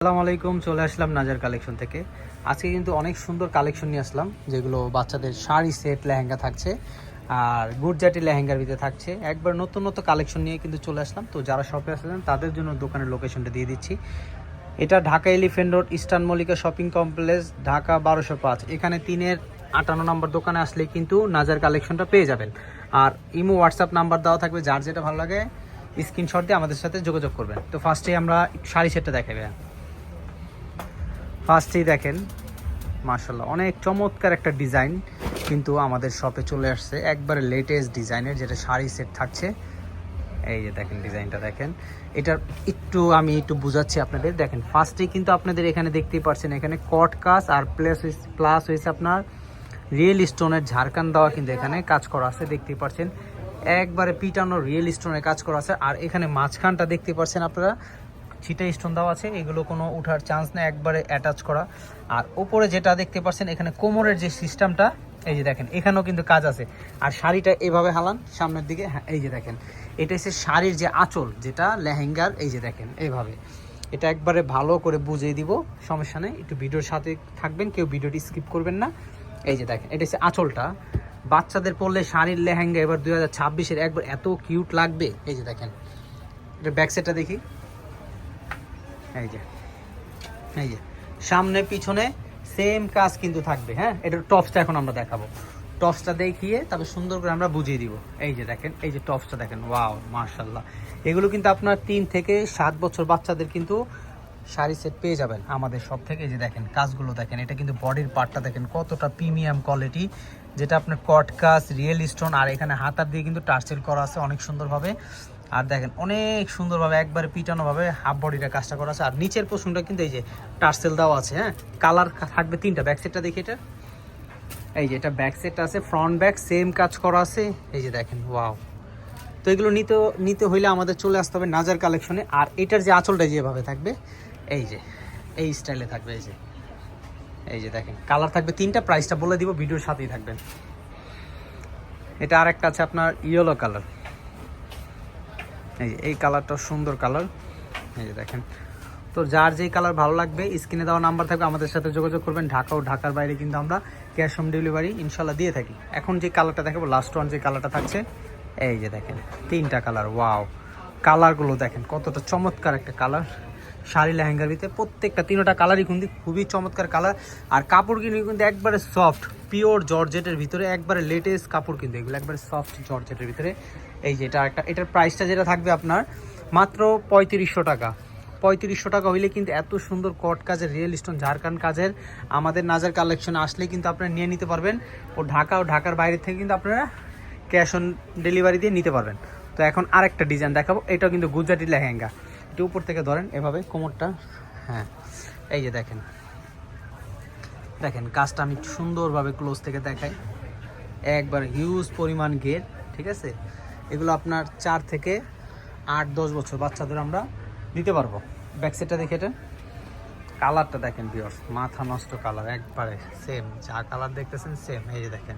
আসসালামু আলাইকুম, চলে আসলাম নাজার কালেকশন থেকে। আজকে কিন্তু অনেক সুন্দর কালেকশন নিয়ে আসলাম, যেগুলো বাচ্চাদের শাড়ি সেট, লেহেঙ্গা থাকছে, আর গুরজাটি লেহেঙ্গার ভিতরে থাকছে। একবার নতুন নতুন কালেকশন নিয়ে কিন্তু চলে আসলাম। তো যারা শপে আসলেন, তাদের জন্য দোকানের লোকেশনটা দিয়ে দিচ্ছি। এটা Dhaka elephant road eastern Mallika shopping complex Dhaka বারোশো পাঁচ। এখানে তিনের আটান্ন নম্বর দোকানে আসলে কিন্তু নাজার কালেকশনটা পেয়ে যাবেন। আর ইমো হোয়াটসঅ্যাপ নাম্বার দেওয়া থাকবে, যার যেটা ভালো লাগে স্ক্রিনশট দিয়ে আমাদের সাথে যোগাযোগ করবেন। তো ফার্স্টে আমরা শাড়ি সেটটা দেখাবে ফার্স্টেই দেখেন মার্শাল্লাহ অনেক চমৎকার একটা ডিজাইন কিন্তু আমাদের শপে চলে আসছে। একবারে লেটেস্ট ডিজাইনের যেটা শাড়ি সেট থাকছে। এই যে দেখেন ডিজাইনটা দেখেন। এটার একটু আমি একটু বুঝাচ্ছি আপনাদের। দেখেন, ফার্স্টেই কিন্তু আপনাদের এখানে দেখতেই পারছেন, এখানে কট কাজ আর প্লাস প্লাস হয়েছে আপনার রিয়েল স্টোনের ঝাড়খান দেওয়া কিন্তু এখানে কাজ করা আছে, দেখতেই পারছেন। একবারে পিটানো রিয়েল স্টোনের কাজ করা আছে। আর এখানে মাঝখানটা দেখতে পাচ্ছেন আপনারা ছিটা স্টোন দেওয়া আছে, এগুলো কোনো উঠার চান্স নেই, একবারে অ্যাটাচ করা। আর ওপরে যেটা দেখতে পাচ্ছেন, এখানে কোমরের যে সিস্টেমটা এই যে দেখেন, এখানেও কিন্তু কাজ আছে। আর শাড়িটা এভাবে হালান, সামনের দিকে হ্যাঁ এই যে দেখেন। এটা হচ্ছে শাড়ির যে আঁচল, যেটা লেহেঙ্গার, এই যে দেখেন, এইভাবে। এটা একবারে ভালো করে বুঝিয়ে দিব, সমস্যা নেই, একটু ভিডিওর সাথে থাকবেন, কেউ ভিডিওটি স্কিপ করবেন না। এই যে দেখেন, এটা হচ্ছে আঁচলটা। বাচ্চাদের পড়লে শাড়ির লেহেঙ্গা এবার দুই হাজার ছাব্বিশের একবার এত কিউট লাগবে, এই যে দেখেন। এটা ব্যাক সাইডটা দেখি। এই যে এই যে। সামনে, পিছনে সেম কাজ কিন্তু থাকবে হ্যাঁ? এটার টপসটা এখন আমরা দেখাবো। টপসটা দেখিয়ে তবে সুন্দর করে আমরা বুঝিয়ে দিব। এই যে দেখেন, এই যে টপসটা দেখেন ওয়াও মার্শাল্লাহ এগুলো কিন্তু আপনার তিন থেকে সাত বছর বাচ্চাদের কিন্তু শাড়ি সেট পেয়ে যাবেন। আমাদের সব থেকে যে দেখেন, কাজগুলো দেখেন, এটা কিন্তু বডির পার্টটা দেখেন, কতটা প্রিমিয়াম কোয়ালিটি যেটা আপনার কট কাজ রিয়েল স্টোন আর এখানে হাতার দিয়ে কিন্তু টার্সেল করা আছে অনেক সুন্দরভাবে। আর দেখেন, অনেক সুন্দরভাবে একবারে পিটানোভাবে হাফ বডিটা কাজটা করা আছে। আর নিচের পোষণটা কিন্তু এই যে টার্সেল দেওয়া আছে হ্যাঁ? কালার থাকবে তিনটা ব্যাক সাইডটা দেখি এটা। এই যে এটা ব্যাক সাইডটা আছে ফ্রন্ট ব্যাক সেম কাজ করা আছে। এই যে দেখেন ওয়াও তো এগুলো নিতে নিতে হইলে আমাদের চলে আসতে হবে নাজার কালেকশনে আর এটার যে আঁচলটা যেভাবে থাকবে, এই যে, এই স্টাইলে থাকবে, এই যে। এই যে দেখেন কালার থাকবে তিনটা প্রাইসটা বলে দিব ভিডিওর সাথেই থাকবেন। এটা আরেকটা আছে আপনার ইয়েলো কালার এই এই কালারটা সুন্দর কালার। এই যে দেখেন। তো যার যেই কালার ভালো লাগবে, স্ক্রিনে দেওয়া নাম্বার থাকবে, আমাদের সাথে যোগাযোগ করবেন। ঢাকা ও ঢাকার বাইরে কিন্তু আমরা ক্যাশ অন ডেলিভারি ইনশাল্লাহ দিয়ে থাকি। এখন যে কালারটা দেখাবো লাস্ট ওয়ান যে কালারটা থাকছে, এই যে দেখেন, তিনটা কালার ওয়াও কালারগুলো দেখেন, কতটা চমৎকার একটা কালার। শাড়ি লেহেঙ্গার ভিতরে প্রত্যেকটা তিনটা কালারই কিন্তু খুবই চমৎকার কালার। আর কাপড় কিন্তু কিন্তু একবারে সফট পিওর জর্জেটের ভিতরে একবারে লেটেস্ট কাপড় কিন্তু এগুলো, একবারে সফট জর্জেটের ভিতরে। এই যে এটা একটা, এটার প্রাইসটা যেটা থাকবে আপনার মাত্র পঁয়ত্রিশশো টাকা। পঁয়ত্রিশশো টাকা হইলে কিন্তু এত সুন্দর কট কাজের রিয়েল স্টোন ঝাড়খান্ড কাজের আমাদের নাজার কালেকশন আসলে কিন্তু আপনারা নিয়ে নিতে পারবেন। ও ঢাকা ও ঢাকার বাইরে থেকে কিন্তু আপনারা ক্যাশ অন ডেলিভারি দিয়ে নিতে পারবেন। তো এখন আরেকটা ডিজাইন দেখাবো, এটাও কিন্তু গুজরাটি লেহেঙ্গা। একটু উপর থেকে ধরেন, এভাবে কোমরটা হ্যাঁ এই যে দেখেন। দেখেন, কাজটা আমি সুন্দরভাবে ক্লোজ থেকে দেখাই। একবার হিউজ পরিমাণ গেট ঠিক আছে? এগুলো আপনার চার থেকে আট, দশ বছর বাচ্চাদের আমরা দিতে পারব। ব্যাক সাইডটা দেখে এটা। কালারটা দেখেন বিয়র্স মাথা নষ্ট কালার একবারে সেম যা কালার দেখতেছেন সেম এই যে দেখেন।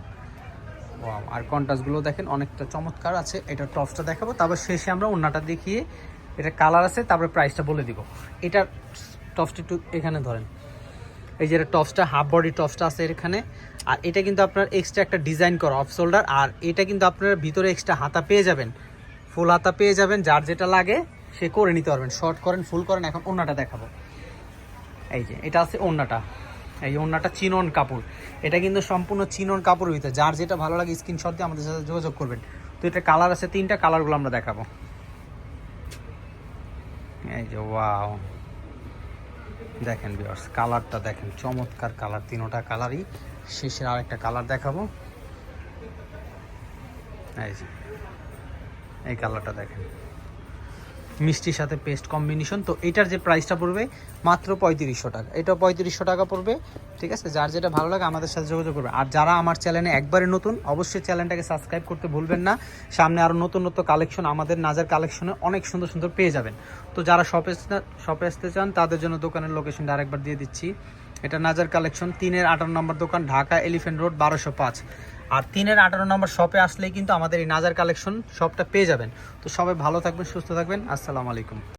আর কন্ট্রাস্টগুলো দেখেন, অনেকটা চমৎকার আছে। এটা টপসটা দেখাবো, তারপর শেষে আমরা অন্যটা দেখিয়ে এটা কালার আছে, তারপরে প্রাইসটা বলে দিব। এটা টপসটা একটু এখানে ধরেন। এই যে এটা টপসটা হাফ বডি টপসটা আছে এখানে। আর এটা কিন্তু আপনার এক্সট্রা একটা ডিজাইন করা অফ শোল্ডার আর এটা কিন্তু আপনার ভিতরে এক্সট্রা হাতা পেয়ে যাবেন। ফুল হাতা পেয়ে যাবেন, যার যেটা লাগে সে করে নিতে পারবেন। শর্ট করেন ফুল করেন, এখন ওন্নাটা দেখাবো। এই যে, এটা আছে ওন্নাটা এই ওন্নাটা চিনন কাপড়। এটা কিন্তু সম্পূর্ণ চিনন কাপড়ের ভিতরে। যার যেটা ভালো লাগে স্ক্রিনশট দিয়ে আমাদের সাথে যোগাযোগ করবেন। তো এটা কালার আছে তিনটা কালারগুলো আমরা দেখাবো। এই যে ওয়াও দেখেন বিয়ার্স কালারটা দেখেন, চমৎকার কালার তিনোটা কালারই শেষের আরেকটা কালার দেখাবো। এই যে, এই কালারটা দেখেন। মিষ্টির সাথে পেস্ট কম্বিনেশন তো এটার যে প্রাইসটা পড়বে মাত্র পঁয়ত্রিশশো টাকা। এটা পঁয়ত্রিশশো টাকা পড়বে, ঠিক আছে? যার যেটা ভালো লাগে আমাদের সাথে যোগাযোগ করবে। আর যারা আমার চ্যানেলে একবারে নতুন, অবশ্যই চ্যানেলটাকে সাবস্ক্রাইব করতে ভুলবেন না। সামনে আরও নতুন নতুন কালেকশন আমাদের নাজার কালেকশনে অনেক সুন্দর সুন্দর পেয়ে যাবেন। তো যারা শপে শপে আসতে চান, তাদের জন্য দোকানের লোকেশনটা আরেকবার দিয়ে দিচ্ছি। এটা নাজার কালেকশন তিনের আঠারো নম্বর দোকান, ঢাকা এলিফেন্ট রোড, বারোশো পাঁচ। আর তিনের আঠারো নম্বর শপে আসলেই কিন্তু আমাদের এই নাজার কালেকশন শপটা পেয়ে যাবেন। তো সবাই ভালো থাকবেন, সুস্থ থাকবেন। আসসালামু আলাইকুম।